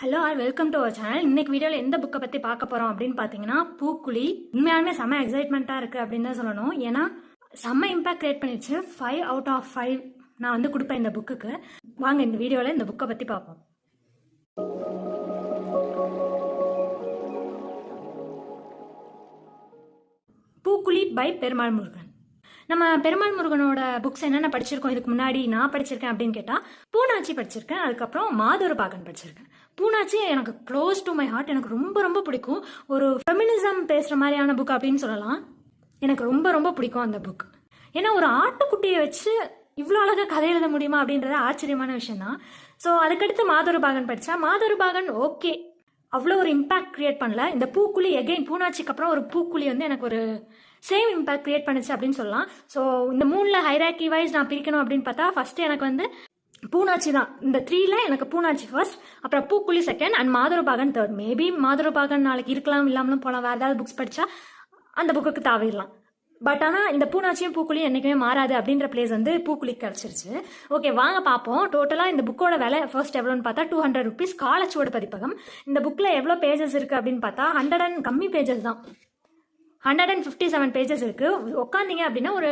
Hello all welcome to our channel இன்னைக்கு வீடியோவில் எந்த புக்கை பற்றி பார்க்க போகிறோம் அப்படின்னு பார்த்தீங்கன்னா பூக்குழி. உண்மையாலுமே செம்ம எக்ஸைட்மெண்ட்டாக இருக்குது அப்படின்னு தான் சொல்லணும். ஏன்னா செம்ம இம்பாக்ட் கிரியேட் பண்ணிடுச்சு. ஃபைவ் அவுட் ஆஃப் ஃபைவ் நான் வந்து கொடுப்பேன் இந்த புக்குக்கு வாங்க இந்த வீடியோவில் இந்த புக்கை பற்றி பார்ப்போம். பூக்குழி பை பெருமாள் முருகன். நம்ம பெருமாள் முருகனோட புக்ஸ் என்னென்ன படிச்சிருக்கோம்? இதுக்கு முன்னாடி நான் படிச்சிருக்கேன் அப்படின்னு கேட்டால் பூனாச்சி படிச்சிருக்கேன். அதுக்கப்புறம் மாதூர பாகன் படிச்சிருக்கேன். பூனாச்சி எனக்கு க்ளோஸ் டு மை ஹார்ட் எனக்கு ரொம்ப ரொம்ப பிடிக்கும். ஒரு ஃபெமினிசம் பேசுகிற மாதிரியான புக் அப்படின்னு சொல்லலாம். எனக்கு ரொம்ப ரொம்ப பிடிக்கும் அந்த புக் ஏன்னா ஒரு ஆட்டுக்குட்டியை வச்சு இவ்வளோ அழகாக கதை எழுத முடியுமா அப்படின்றது ஆச்சரியமான விஷயம் தான் ஸோ அதுக்கடுத்து மாதொரு பாகன் படித்தா மாதொரு பாகன் ஓகே அவ்வளோ ஒரு இம்பாக்ட் க்ரியேட் பண்ணல. இந்த பூக்குழி எகைன் பூனாச்சிக்கு அப்புறம் ஒரு பூக்குழி வந்து எனக்கு ஒரு சேம் இம்பாக்ட் க்ரியேட் பண்ணுச்சு அப்படின்னு சொல்லலாம். ஸோ இந்த மூணில் ஹைராக்கி வைஸ் நான் பிரிக்கணும் அப்படின்னு பார்த்தா ஃபஸ்ட்டு எனக்கு வந்து பூனாச்சி தான். இந்த த்ரீல எனக்கு பூனாச்சி ஃபர்ஸ்ட் அப்புறம் Pookkuzhi second and Madhorubagan third maybe Madhorubagan நாளைக்கு இருக்கலாம் இல்லாமலும் போகலாம் வேறு ஏதாவது புக்ஸ் படித்தா அந்த புக்குக்கு தாவிடலாம். பட் ஆனால் இந்த பூனாச்சியும் பூக்குழியும் என்றைக்குமே மாறாது அப்படின்ற பிளேஸ் வந்து பூக்குழி கிடச்சிருச்சு ஓகே வாங்க பார்ப்போம். டோட்டலாக இந்த புக்கோட விலை ஃபர்ஸ்ட் எவ்வளோன்னு பார்த்தா டூ ஹண்ட்ரட் ருபீஸ் காலச்சுவடு பதிப்பகம். இந்த புக்கில் எவ்வளோ பேஜஸ் இருக்குது அப்படின்னு பார்த்தா ஹண்ட்ரட் அண்ட் கம்மி பேஜஸ் தான். Hundred and fifty seven pages இருக்குது உட்காந்தீங்க அப்படின்னா ஒரு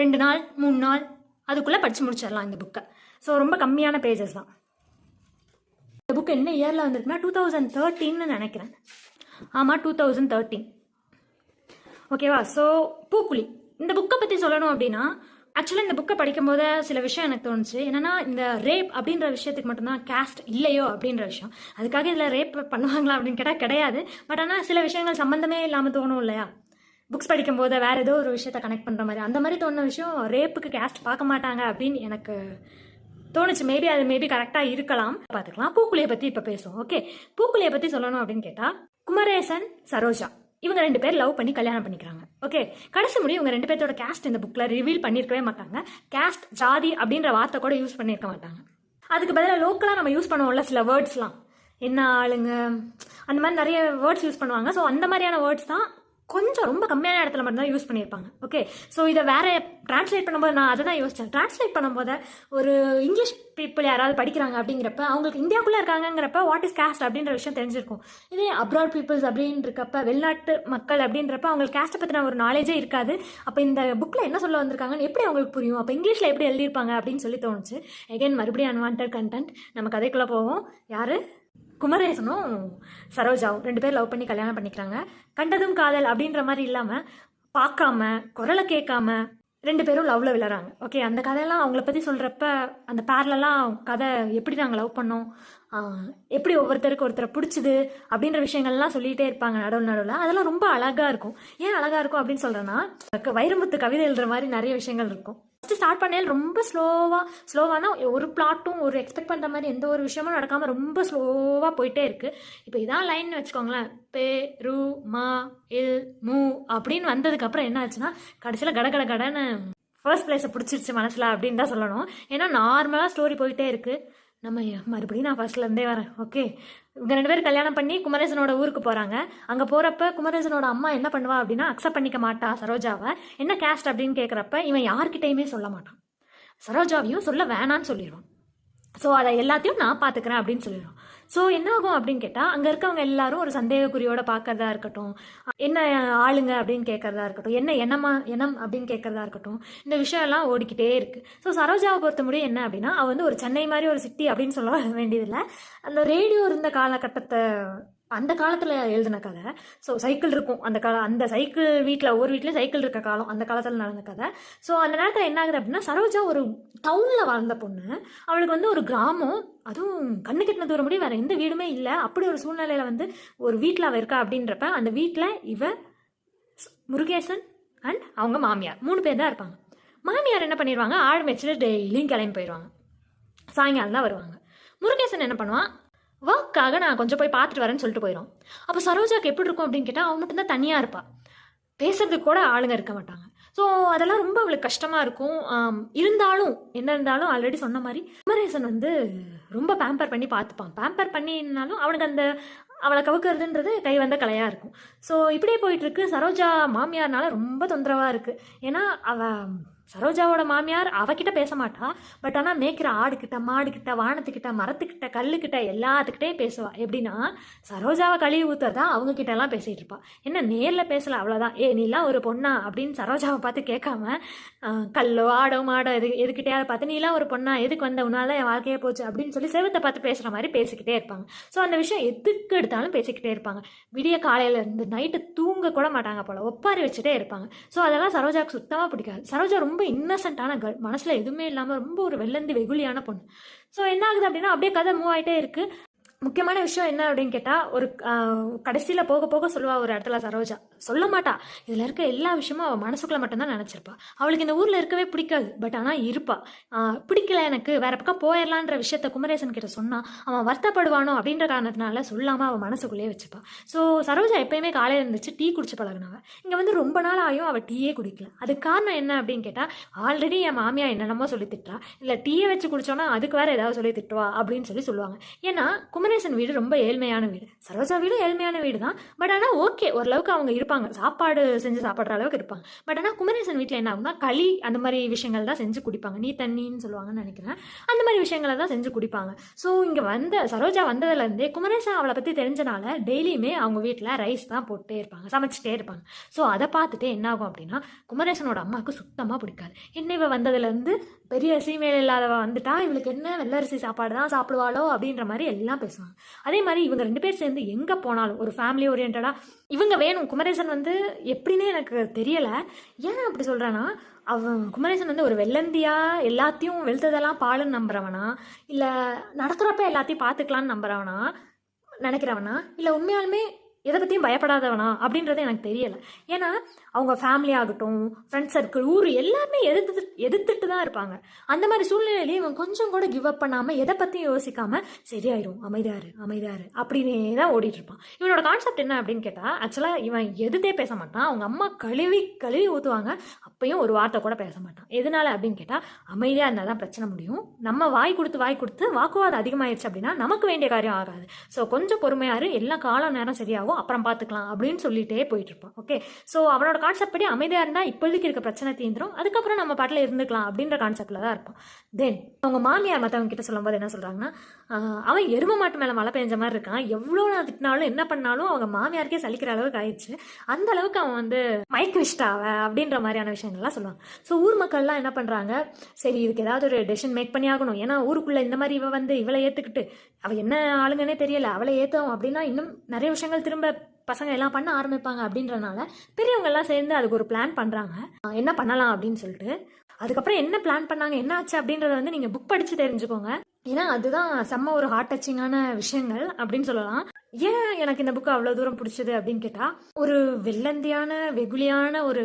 ரெண்டு நாள் மூணு நாள் அதுக்குள்ளே படித்து முடிச்சிடலாம் இந்த புக்கை ஸோ ரொம்ப கம்மியான பேஜஸ் தான். இந்த புக் என்ன இயரில் வந்திருக்குன்னா டூ தௌசண்ட் தேர்ட்டின்னு நினைக்கிறேன். ஆமாம் டூ தௌசண்ட் தேர்ட்டீன் ஓகேவா ஸோ பூக்குழி. இந்த புக்கை பற்றி சொல்லணும் அப்படின்னா ஆக்சுவலாக இந்த புக்கை படிக்கும்போது சில விஷயம் எனக்கு தோணுச்சு. என்னன்னா இந்த ரேப் அப்படின்ற விஷயத்துக்கு மட்டும்தான் கேஸ்ட் இல்லையோ அப்படின்ற விஷயம். அதுக்காக இதில் ரேப் பண்ணுவாங்களா அப்படின்னு கேட்டால் கிடையாது. பட் ஆனால் சில விஷயங்கள் சம்மந்தமே இல்லாமல் தோணும் இல்லையா? புக்ஸ் படிக்கும்போது வேறு ஏதோ ஒரு விஷயத்த கனெக்ட் பண்ணுற மாதிரி. அந்த மாதிரி தோணுன விஷயம் ரேப்புக்கு கேஸ்ட் பார்க்க மாட்டாங்க அப்படின்னு எனக்கு தோணுச்சு. மேபி அது மேபி கரெக்டாக இருக்கலாம். பார்த்துக்கலாம். பூக்குழியை பற்றி இப்போ பேசுவோம். ஓகே பூக்குழியை பற்றி சொல்லணும் அப்படின்னு கேட்டால் குமரேசன் சரோஜா. இவங்க ரெண்டு பேர் லவ் பண்ணி கல்யாணம் பண்ணிக்கிறாங்க. ஓகே கடைசி முடியும் இவங்க ரெண்டு பேர்த்தோட கேஸ்ட் இந்த புக்கில் ரிவீல் பண்ணியிருக்கவே மாட்டாங்க. கேஸ்ட் ஜாதி அப்படின்ற வார்த்தை கூட யூஸ் பண்ணியிருக்க மாட்டாங்க. அதுக்கு பதிலாக லோக்கலாக நம்ம யூஸ் பண்ணுவோம்ல சில வேர்ட்ஸ்லாம் என்ன ஆளுங்க? அந்த மாதிரி நிறைய வேர்ட்ஸ் யூஸ் பண்ணுவாங்க. ஸோ அந்த மாதிரியான வேர்ட்ஸ் தான் கொஞ்சம் ரொம்ப கம்மியான இடத்துல மட்டும்தான் யூஸ் பண்ணியிருப்பாங்க. ஓகே ஸோ இதை வேற டிரான்ஸ்லேட் பண்ணும்போது நான் அதை தான் யோசித்தேன் டிரான்ஸ்லேட் பண்ணும்போது ஒரு இங்கிலீஷ் பீப்புள் யாராவது படிக்கிறாங்க அப்படிங்கிறப்ப அவங்களுக்கு இந்தியாவுக்குள்ளே இருக்காங்கங்கிறப்ப வாட் இஸ் கேஸ்ட் அப்படின்ற விஷயம் தெரிஞ்சிருக்கும். இதே அப்ராட் பீப்புள்ஸ் அப்படின்றப்ப வெளிநாட்டு மக்கள் அப்படின்றப்ப அவங்களுக்கு கேஸ்ட்டை பற்றின ஒரு நாலேஜே இருக்காது. அப்போ இந்த புக்கில் என்ன சொல்ல வந்திருக்காங்கன்னு எப்படி அவங்களுக்கு புரியும்? அப்போ இங்கிலீஷில் எப்படி எழுதியிருப்பாங்க அப்படின்னு சொல்லி தோணுச்சு. எகைன் மறுபடியும் அன்வான்ட் கண்டென்ட் நம்ம கதைக்குள்ளே போவோம். யார்? குமரேசனும் சரோஜாவும் ரெண்டு பேர் லவ் பண்ணி கல்யாணம் பண்ணிக்கிறாங்க. கண்டதும் காதல் அப்படின்ற மாதிரி இல்லாமல் பார்க்காம குரலை கேட்காம ரெண்டு பேரும் லவ்ல விழுறாங்க ஓகே அந்த கதையெல்லாம் அவங்கள பற்றி சொல்கிறப்ப அந்த பேர்லலாம் கதை எப்படி நாங்கள் லவ் பண்ணோம்? எப்படி ஒவ்வொருத்தருக்கு ஒருத்தரை பிடிச்சிது அப்படின்ற விஷயங்கள்லாம் சொல்லிகிட்டே இருப்பாங்க நடுவில் நடுவில். அதெல்லாம் ரொம்ப அழகாக இருக்கும். ஏன் அழகாக இருக்கும் அப்படின்னு சொல்கிறேன்னா வைரமுத்து கவிதை எழுதுற மாதிரி நிறைய விஷயங்கள் இருக்கும். ஃபஸ்ட்டு ஸ்டார்ட் பண்ணையில் ரொம்ப ஸ்லோவாக ஸ்லோவானா ஒரு பிளாட்டும் ஒரு எக்ஸ்பெக்ட் பண்ணுற மாதிரி எந்த ஒரு விஷயமும் நடக்காமல் ரொம்ப ஸ்லோவாக போயிட்டே இருக்குது இப்போ இதான் லைன் வச்சுக்கோங்களேன். பே ரு மா இல் மு அப்படின்னு வந்ததுக்கப்புறம் என்ன ஆச்சுன்னா கடைசியில் கட கட கடன்னு ஃபர்ஸ்ட் பிளேஸை பிடிச்சிருச்சு மனசில் அப்படின்னு தான் சொல்லணும். ஏன்னா நார்மலாக ஸ்டோரி போயிட்டே இருக்குது நம்ம மறுபடியும் நான் ஃபஸ்ட்லேருந்தே வரேன். ஓகே இவங்க ரெண்டு பேரும் கல்யாணம் பண்ணி குமரேசனோட ஊருக்கு போகிறாங்க அங்கே போகிறப்ப குமரேசனோட அம்மா என்ன பண்ணுவா அப்படின்னா அக்செப்ட் பண்ணிக்க மாட்டா சரோஜாவை. என்ன கேஸ்ட் அப்படின்னு கேட்குறப்ப இவன் யார்கிட்டையுமே சொல்ல மாட்டான். சரோஜாவையும் சொல்ல வேணான்னு சொல்லிடுவான் ஸோ அதை எல்லாத்தையும் நான் பார்த்துக்கிறேன் அப்படின்னு சொல்லிடுறோம். ஸோ என்ன ஆகும் அப்படின்னு கேட்டால் அங்கே இருக்கவங்க எல்லாரும் ஒரு சந்தேகக்குறியோட பார்க்கறதா இருக்கட்டும் என்ன ஆளுங்க அப்படின்னு கேட்கறதா இருக்கட்டும் என்ன எண்ணமா எண்ணம் அப்படின்னு கேட்கறதா இருக்கட்டும் இந்த விஷயம்லாம் ஓடிக்கிட்டே இருக்குது ஸோ சரோஜாவை பொறுத்த முடியும் என்ன அப்படின்னா அவள் வந்து ஒரு சென்னை மாதிரி ஒரு சிட்டி அப்படின்னு சொல்ல வேண்டியதில்லை. அந்த ரேடியோ இருந்த காலகட்டத்தை அந்த காலத்தில் எழுதின கதை. ஸோ சைக்கிள் இருக்கும். அந்த கால அந்த சைக்கிள் வீட்டில் ஒவ்வொரு வீட்லேயும் சைக்கிள் இருக்க காலம். அந்த காலத்தில் நடந்த கதை. ஸோ அந்த நேரத்தில் என்ன ஆகுது அப்படின்னா சரோஜா ஒரு டவுனில் வாழ்ந்த பொண்ணு. அவளுக்கு வந்து ஒரு கிராமம். அதுவும் கண்ணு கெட்டின தூரம் முடியும் வேறு எந்த வீடுமே இல்லை. அப்படி ஒரு சூழ்நிலையில் வந்து ஒரு வீட்டில் அவள் இருக்கா அப்படின்றப்ப அந்த வீட்டில் இவ முருகேசன் அண்ட் அவங்க மாமியார். மூணு பேர் தான் இருப்பாங்க. மாமியார் என்ன பண்ணிடுவாங்க ஆடு மேய்ச்சிட்டு டெய்லியும் கிளம்பி போயிடுவாங்க சாயங்காலம் தான் வருவாங்க. முருகேசன் என்ன பண்ணுவான்? ஒர்க்காக நான் கொஞ்சம் போய் பார்த்துட்டு வரேன்னு சொல்லிட்டு போயிடும் அப்போ சரோஜாக்கு எப்படி இருக்கும் அப்படின்னு கேட்டால் அவன் மட்டும்தான் தனியாக இருப்பா. பேசுறதுக்கு கூட ஆளுங்க இருக்க மாட்டாங்க. ஸோ அதெல்லாம் ரொம்ப அவளுக்கு கஷ்டமாக இருக்கும். இருந்தாலும் என்ன இருந்தாலும் ஆல்ரெடி சொன்ன மாதிரி குமரேசன் வந்து ரொம்ப பேம்பர் பண்ணி பார்த்துப்பான். பேம்பர் பண்ணினாலும் அவனுக்கு அந்த அவளை கவுக்கிறதுன்றது கை வந்த கலையாக இருக்கும். ஸோ இப்படியே போயிட்டுருக்கு சரோஜா மாமியார்னால ரொம்ப தொந்தரவாக இருக்குது ஏன்னா அவள் சரோஜாவோட மாமியார் அவகிட்ட பேச மாட்டா. பட் ஆனால் மேய்க்கிற ஆடுக்கிட்ட மாடுக்கிட்ட வானத்துக்கிட்ட மரத்துக்கிட்ட கல்லுக்கிட்ட எல்லாத்துக்கிட்டே பேசுவா. எப்படின்னா சரோஜாவை கழுவி ஊற்றுறதா அவங்க கிட்ட பேசிகிட்டு இருப்பா. என்ன நேரில் பேசல அவ்வளோதான் ஏ நீலாம் ஒரு பொண்ணா? அப்படின்னு சரோஜாவை பார்த்து கேட்காம கல்லோ ஆடோ மாடோ எது எதுக்கிட்டையாவது பார்த்து நீலாம் ஒரு பொண்ணா? எதுக்கு வந்த? உன்னால என் வாழ்க்கையே போச்சு. அப்படின்னு சொல்லி செவத்தை பார்த்து பேசுகிற மாதிரி பேசிக்கிட்டே இருப்பாங்க. ஸோ அந்த விஷயம் எதுக்கு எடுத்தாலும் பேசிக்கிட்டே இருப்பாங்க. விடிய காலையில இருந்து நைட்டு தூங்க கூட மாட்டாங்க போல. ஒப்பாரி வச்சுட்டே இருப்பாங்க. ஸோ அதெல்லாம் சரோஜாவுக்கு சுத்தமாக பிடிக்காது. சரோஜா ரொம்ப ரொம்ப இன்னசென்ட்டான கேர்ள் மனசில் எதுவுமே இல்லாமல் ரொம்ப ஒரு வெள்ளந்து வெகுளியான பொண்ணு. ஸோ என்ன ஆகுது அப்படின்னா அப்படியே கதை மூவ் ஆகிட்டே இருக்குது முக்கியமான விஷயம் என்ன அப்படின்னு கேட்டால் ஒரு கடைசியில் போக போக சொல்லுவா ஒரு இடத்துல சரோஜா. சொல்ல மாட்டா. இதில் இருக்க எல்லா விஷயமும் அவள் மனசுக்குள்ளே மட்டும்தான் நினச்சிருப்பா. அவளுக்கு இந்த ஊரில் இருக்கவே பிடிக்காது. பட் ஆனால் இருப்பா. பிடிக்கல எனக்கு. வேற பக்கம் போயிடலான்ற விஷயத்த குமரேசன் கிட்ட சொன்னால் அவன் வருத்தப்படுவானோ அப்படின்ற காரணத்தினால சொல்லாமல் அவள் மனசுக்குள்ளேயே வச்சுப்பா. ஸோ சரோஜா எப்பயுமே காலையில் இருந்துச்சு டீ குடிச்சு பழகினவன் இங்கே வந்து ரொம்ப நாள் ஆகும் அவள் டீயே குடிக்கல. அதுக்கு காரணம் என்ன அப்படின்னு கேட்டால் ஆல்ரெடி என் மாமியா என்னென்னமோ சொல்லி திட்டுறா. இல்லை டீயை வச்சு குடிச்சோன்னா அதுக்கு வேற ஏதாவது சொல்லி திட்டுவா. அப்படின்னு சொல்லி சொல்லுவாங்க. ஏன்னா குமரேசன் குமரேசன் வீடு ரொம்ப ஏழ்மையான வீடு. சரோஜா வீடு ஏழ்மையான வீடு தான் பட் ஆனால் ஓகே ஓரளவுக்கு அவங்க இருப்பாங்க. சாப்பாடு செஞ்சு சாப்பிட்ற அளவுக்கு இருப்பாங்க. பட் ஆனால் குமரேசன் வீட்டில் என்ன ஆகும்னா களி அந்த மாதிரி விஷயங்கள் தான் செஞ்சு குடிப்பாங்க. நீ தண்ணின்னு சொல்லுவாங்கன்னு நினைக்கிறேன். அந்த மாதிரி விஷயங்களை தான் செஞ்சு குடிப்பாங்க. ஸோ இங்கே வந்த சரோஜா வந்ததுலேருந்தே குமரேசன் அவளை பற்றி தெரிஞ்சனால டெய்லியுமே அவங்க வீட்டில் ரைஸ் தான் போட்டே இருப்பாங்க. சமைச்சிட்டே இருப்பாங்க. ஸோ அதை பார்த்துட்டு என்ன ஆகும் அப்படின்னா குமரேசனோட அம்மாவுக்கு சுத்தமாக பிடிக்காது. என்ன இவ வந்ததுலேருந்து பெரிய சீமையில் இல்லாதவ வந்துட்டா? இவளுக்கு என்ன வெள்ளரிசி சாப்பாடு தான் சாப்பிடுவாளோ அப்படின்ற மாதிரி எல்லாம் பேசுவாங்க. அதே மாதிரி இவங்க ரெண்டு பேர் சேர்ந்து எங்கே போனாலும் ஒரு ஃபேமிலி ஓரியன்டாக இவங்க வேணும். குமரேசன் வந்து எப்படின்னு எனக்கு தெரியலை. ஏன் அப்படி சொல்கிறேன்னா அவன் குமரேசன் வந்து ஒரு வெள்ளந்தியா எல்லாத்தையும் வெளுத்ததெல்லாம் பாலுன்னு நம்புறவனா இல்லை நடக்கிறப்ப எல்லாத்தையும் பார்த்துக்கலான்னு நம்புறவனா நினைக்கிறவனா இல்லை உண்மையாலுமே எதை பற்றியும் பயப்படாதவனா அப்படின்றது எனக்கு தெரியலை. ஏன்னா அவங்க ஃபேமிலி ஆகட்டும் ஃப்ரெண்ட்ஸ் சர்க்கிள் ஊர் எல்லாருமே எதிர்த்து எதிர்த்துட்டு தான் இருப்பாங்க. அந்த மாதிரி சூழ்நிலையிலையும் இவன் கொஞ்சம் கூட கிவ் அப் பண்ணாமல் எதை பற்றியும் யோசிக்காம சரியாயிரும் அமைதியாரு அமைதியாரு அப்படின்னே தான் ஓடிட்டு இருப்பான். இவனோட கான்செப்ட் என்ன அப்படின்னு கேட்டால் ஆக்சுவலாக இவன் எதுதே பேச மாட்டான். அவங்க அம்மா கழுவி கழுவி ஊற்றுவாங்க அப்பயும் ஒரு வார்த்தை கூட பேச மாட்டான். எதனால அப்படின்னு கேட்டால் அமைதியாக இருந்தால் தான் பிரச்சனை முடியும். நம்ம வாய் கொடுத்து வாய் கொடுத்து வாக்குவாதம் அதிகமாயிருச்சு அப்படின்னா நமக்கு வேண்டிய காரியம் ஆகாது. ஸோ கொஞ்சம் பொறுமையாரு. எல்லாம் காலம் நேரம் சரியாகும். அப்புறம் பார்த்துக்கலாம் அப்படின்னு சொல்லிட்டே போயிட்டு இருப்பான். ஓகே ஸோ அவனோட கான்செப்ட் படி அமைதியாக இருந்தால் இப்போதைக்கு இருக்க பிரச்சனை தீந்துரும். அதுக்கப்புறம் நம்ம பாட்டில் இருந்துக்கலாம் அப்படின்ற கான்செப்டில் தான் இருப்பான் தென் அவங்க மாமியார் மற்றவங்க கிட்ட சொல்லும்போது என்ன சொல்கிறாங்கன்னா அவன் எரும மாட்டு மேலே மழை பெஞ்ச மாதிரி இருக்கான். எவ்வளோ நான் திட்டினாலும் என்ன பண்ணாலும் அவங்க மாமியாருக்கே சலிக்கிற அளவுக்கு ஆயிடுச்சு. அந்த அளவுக்கு அவன் வந்து மயக்க விஷ்டாவ அவ அப்படின்ற மாதிரியான விஷயங்கள்லாம் சொல்லுவாங்க. ஸோ ஊர் மக்கள்லாம் என்ன பண்ணுறாங்க சரி இதுக்கு ஏதாவது ஒரு டெசிஷன் மேக் பண்ணி ஆகணும். ஏன்னா ஊருக்குள்ளே இந்த மாதிரி இவ வந்து இவளை ஏற்றுக்கிட்டு அவள் என்ன ஆளுங்கன்னே தெரியல. அவளை ஏற்றோம் அப்படின்னா இன்னும் நிறைய விஷயங்கள் திரும்ப பசங்க எல்லாம் பண்ண ஆரம்பிப்பாங்க அப்படின்றனால பெரியவங்க எல்லாம் சேர்ந்து அதுக்கு ஒரு பிளான் பண்ணுறாங்க என்ன பண்ணலாம் அப்படின்னு சொல்லிட்டு. அதுக்கப்புறம் என்ன பிளான் பண்ணாங்க என்ன ஆச்சு அப்படின்றத வந்து நீங்கள் புக் படித்து தெரிஞ்சுக்கோங்க. ஏன்னா அதுதான் செம்ம ஒரு ஹார்ட் டச்சிங்கான விஷயங்கள் அப்படின்னு சொல்லலாம். ஏன் எனக்கு இந்த புக்கு அவ்வளோ தூரம் பிடிச்சது அப்படின்னு கேட்டால் ஒரு வெள்ளந்தியான வெகுளியான ஒரு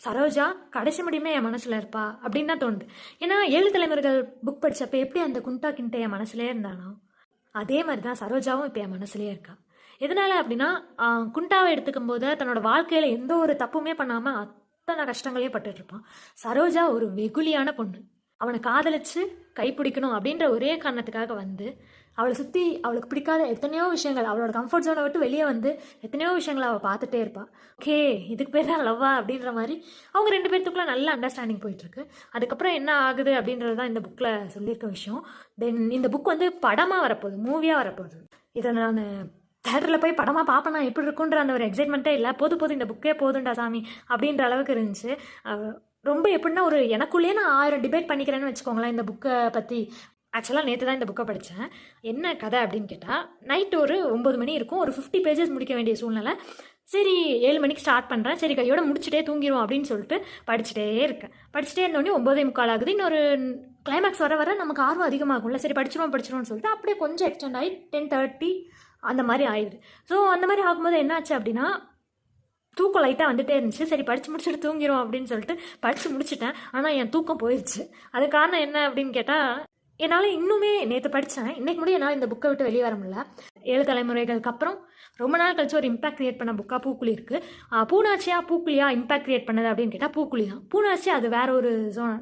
சரோஜா கடைசி முடியுமே என் மனசில் இருப்பா அப்படின்னு தான் தோணுது. ஏன்னா ஏழு தலைமுறைகள் புக் படித்தப்ப எப்படி அந்த குண்டா கிண்ட என் மனசுலேயே இருந்தானோ அதே மாதிரி தான் சரோஜாவும் இப்போ என் மனசுலேயே இருக்கா. எதனால அப்படின்னா குண்டாவை எடுத்துக்கும் போது தன்னோட வாழ்க்கையில் எந்த ஒரு தப்புமே பண்ணாமல் அத்தனை கஷ்டங்களையும் பட்டுட்டு இருப்பான். சரோஜா ஒரு வெகுளியான பொண்ணு. அவனை காதலிச்சு கைப்பிடிக்கணும் அப்படின்ற ஒரே காரணத்துக்காக வந்து அவளை சுற்றி அவளுக்கு பிடிக்காத எத்தனையோ விஷயங்கள் அவளோட கம்ஃபர்ட் ஜோனை விட்டு வெளியே வந்து எத்தனையோ விஷயங்களை அவள் பார்த்துட்டே இருப்பாள் ஓகே இதுக்கு பேர் தான் லவ்வா? அப்படின்ற மாதிரி அவங்க ரெண்டு பேர்த்துக்குள்ள நல்ல அண்டர்ஸ்டாண்டிங் போயிட்டுருக்கு. அதுக்கப்புறம் என்ன ஆகுது அப்படின்றது தான் இந்த புக்கில் சொல்லியிருக்க விஷயம். தென் இந்த புக் வந்து படமாக வரப்போகுது மூவியாக வரப்போகுது. இதை நான் தேட்டரில் போய் படமாக பார்ப்பேனா எப்படி இருக்குன்ற அந்த ஒரு எக்ஸைட்மெண்ட்டே இல்லை. போது போது இந்த புக்கே போதுண்டா சாமி? அப்படின்ற அளவுக்கு இருந்துச்சு. ரொம்ப எப்படின்னா ஒரு எனக்குள்ளேயே நான் ஆயிரம் டிபேட் பண்ணிக்கிறேன்னு வச்சுக்கோங்களேன் இந்த புக்கை பற்றி ஆக்சுவலாக நேற்று தான் இந்த புக்கை படித்தேன் என்ன கதை அப்படின்னு கேட்டால் நைட்டு ஒரு ஒம்பது மணி இருக்கும். ஒரு ஃபிஃப்டி பேஜஸ் முடிக்க வேண்டிய சூழ்நிலை. சரி ஏழு மணிக்கு ஸ்டார்ட் பண்ணுறேன் சரி கையோட முடிச்சுட்டே தூங்கிடும் அப்படின்னு சொல்லிட்டு படிச்சுட்டே இருக்கேன். படிச்சுட்டே இருந்தோடனே ஒம்பதே முக்கால் ஆகுது. இன்னொரு கிளைமேக்ஸ் வர வர நமக்கு ஆர்வம் அதிகமாகும்ல. சரி படிச்சிருவோம் படிச்சிருவோம்னு சொல்லிட்டு அப்படியே கொஞ்சம் எக்ஸ்டெண்ட் ஆகி டென் தேர்ட்டி அந்த மாதிரி ஆயிடுது. ஸோ அந்த மாதிரி ஆகும்போது என்னாச்சு அப்படின்னா தூக்கம் லைட்டாக வந்துட்டே இருந்துச்சு. சரி படித்து முடிச்சுட்டு தூங்கிடும் அப்படின்னு சொல்லிட்டு படித்து முடிச்சிட்டேன். ஆனால் என் தூக்கம் போயிடுச்சு அது காரணம் என்ன அப்படின்னு கேட்டால் என்னால் இன்னுமே நேற்று படித்தேன் இன்னைக்கு முடியும் என்னால் இந்த புக்கை விட்டு வெளியே வர முடியல. ஏழு தலைமுறைகளுக்கு அப்புறம் ரொம்ப நாள் கழிச்சு ஒரு இம்பாக்ட் கிரியேட் பண்ண புக்காக பூக்குழி இருக்குது பூனாச்சியா பூக்குழியா இம்பாக்ட் கிரியேட் பண்ணது அப்படின்னு கேட்டால் பூக்குழி தான். பூனாச்சி அது வேற ஒரு ஜோன்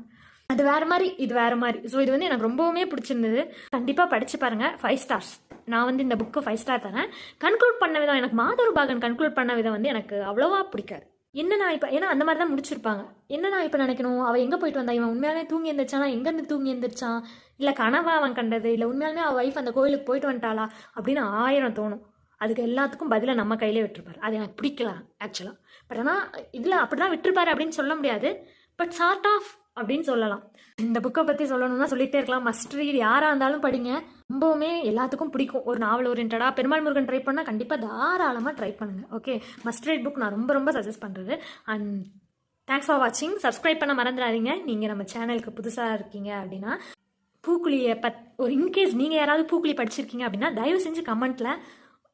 அது வேற மாதிரி இது வேற மாதிரி. ஸோ இது வந்து எனக்கு ரொம்பவுமே பிடிச்சிருந்தது. கண்டிப்பாக படித்து பாருங்கள் ஃபைவ் ஸ்டார்ஸ் நான் வந்து இந்த புக்கு ஃபைவ் ஸ்டார் தரேன். கன்க்ளூட் பண்ண விதம் எனக்கு மாதொரு பாகன் கன்க்ளூட் பண்ண விதம் வந்து எனக்கு அவ்வளோவா பிடிக்காது. என்ன நான் இப்போ ஏன்னா அந்த மாதிரி தான் முடிச்சிருப்பாங்க. என்ன நான் இப்போ நினைக்கணும்? அவள் எங்கே போயிட்டு வந்தா? இவன் உண்மையாலே தூங்கி எந்திரிச்சானா? எங்கேருந்து தூங்கி எந்திரிச்சான்? இல்லை கனவா அவன் கண்டது? இல்லை உண்மையாலுமே அவள் ஒய்ஃப் அந்த கோயிலுக்கு போயிட்டு வந்துட்டாளா? அப்படின்னு ஆயிரம் தோணும். அதுக்கு எல்லாத்துக்கும் பதிலாக நம்ம கையிலே விட்டுருப்பாரு. அது எனக்கு பிடிக்கலாம் ஆக்சுவலாக பட் ஆனால் இதில் அப்படி தான் விட்டுருப்பாரு அப்படின்னு சொல்ல முடியாது. பட் சார்ட் ஆஃப் அப்படின்னு சொல்லலாம். இந்த புக்கை பற்றி சொல்லணும்னா சொல்லிகிட்டே இருக்கலாம். மஸ்ட் ரீட் யாராக இருந்தாலும் படிங்க. ரொம்பவுமே எல்லாத்துக்கும் பிடிக்கும். ஒரு நாவல் ஓரியன்டாக பெருமாள் முருகன் ட்ரை பண்ணால் கண்டிப்பாக தாராளமாக ட்ரை பண்ணுங்கள் ஓகே மஸ்ட் புக் நான் ரொம்ப ரொம்ப சஜஸ்ட் பண்ணுறது அண்ட் தேங்க்ஸ் ஃபார் வாட்சிங் சப்ஸ்கிரைப் பண்ண மறந்துடாதீங்க. நீங்கள் நம்ம சேனலுக்கு புதுசாக இருக்கீங்க அப்படின்னா பூக்குழியை பத் ஒரு இன்கேஸ் நீங்கள் யாராவது பூக்குழி படிச்சிருக்கீங்க அப்படின்னா தயவு செஞ்சு கமெண்ட்டில்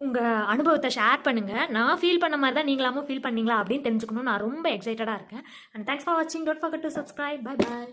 உங்கள் அனுபவத்தை ஷேர் பண்ணுங்கள் நான் ஃபீல் பண்ண மாதிரி தான் நீங்களாமும் ஃபீல் பண்ணீங்களா அப்படின்னு தெரிஞ்சுக்கணும் நான் ரொம்ப எக்ஸைட்டடாக இருக்கேன். அண்ட் தேங்க்ஸ் ஃபார் வாட்சிங் டோட் forgot to subscribe bye bye